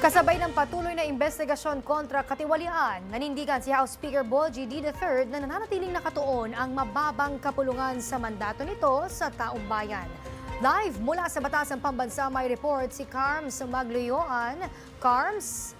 Kasabay ng patuloy na investigasyon kontra katiwalian, nanindigan si House Speaker Bolji D. III na nananatiling nakatuon ang mababang kapulungan sa mandato nito sa taong bayan. Live mula sa Batasang Pambansa may report si Carms Magluyuan. Carms,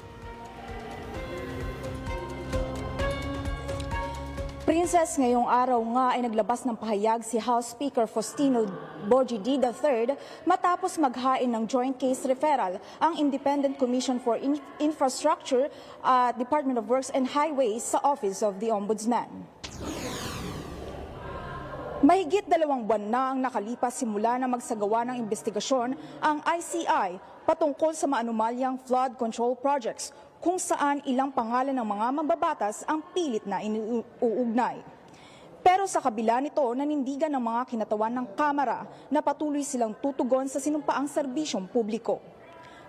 Princess, ngayong araw nga ay naglabas ng pahayag si House Speaker Faustino Boji D. III matapos maghain ng joint case referral ang Independent Commission for In- Infrastructure at Department of Works and Highways sa Office of the Ombudsman. Mahigit dalawang buwan na ang nakalipas simula na magsagawa ng investigasyon ang ICI patungkol sa maanumalyang flood control projects kung saan ilang pangalan ng mga mambabatas ang pilit na iniuugnay. Pero sa kabila nito, nanindigan ng mga kinatawan ng Kamara na patuloy silang tutugon sa sinumpaang serbisyong publiko.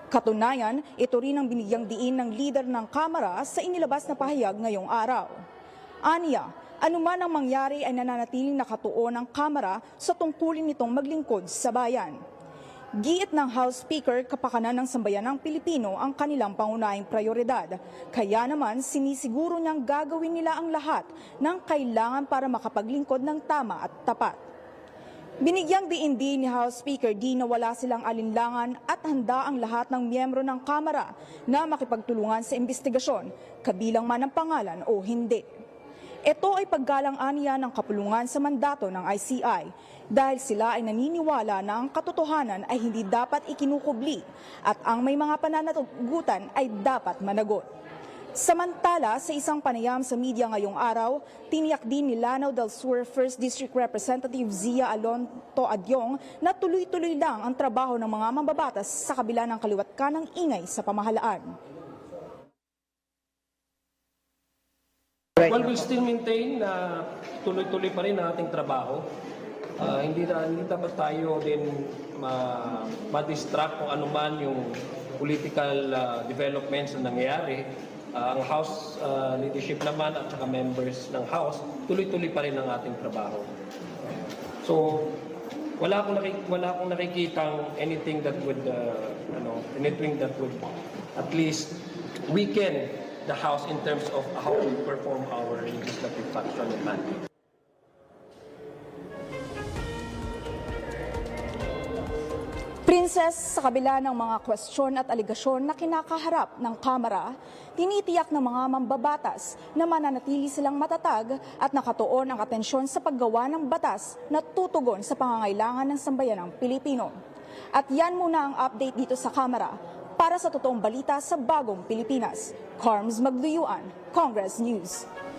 Katunayan, ito rin ang binigyang diin ng leader ng Kamara sa inilabas na pahayag ngayong araw. Aniya, anuman ang mangyari ay nananatiling nakatuon ang Kamara sa tungkulin nitong maglingkod sa bayan. Giit ng House Speaker kapakanan ng sambayanang Pilipino ang kanilang pangunahing prioridad. Kaya naman sinisiguro niyang gagawin nila ang lahat ng kailangan para makapaglingkod ng tama at tapat. Binigyang diin din ni House Speaker D na wala silang alinlangan at handa ang lahat ng miyembro ng Kamara na makipagtulungan sa investigasyon, kabilang man ang pangalan o hindi. Ito ay paggalang aniya ng kapulungan sa mandato ng ICI dahil sila ay naniniwala na ang katotohanan ay hindi dapat ikinukubli at ang may mga pananagutan ay dapat managot. Samantala, sa isang panayam sa media ngayong araw, tiniyak din ni Lanao del Sur 1st District Representative Zia Alonto Adyong na tuloy-tuloy lang ang trabaho ng mga mambabatas sa kabila ng kaliwat ka ng ingay sa pamahalaan. Well, we'll still maintain na tuloy-tuloy pa rin ang ating trabaho. Ah, hindi na hindi dapat tayo din ma, ma-distract kung ano man yung political ah, developments na nangyayari. Ah, ang House ah, leadership naman at saka members ng House, tuloy-tuloy pa rin ang ating trabaho. So, wala akong nakik wala akong nakikitang anything that would uh, ano, anything that would at least weaken the house in terms of how we perform our legislative function and mandate. Princess, sa kabila ng mga kwestiyon at aligasyon na kinakaharap ng Kamara, tinitiyak ng mga mambabatas na mananatili silang matatag at nakatuon ang atensyon sa paggawa ng batas na tutugon sa pangangailangan ng sambayanang Pilipino. At yan muna ang update dito sa Kamara. Para sa totoong balita sa bagong Pilipinas, Carms Magduyuan, Congress News.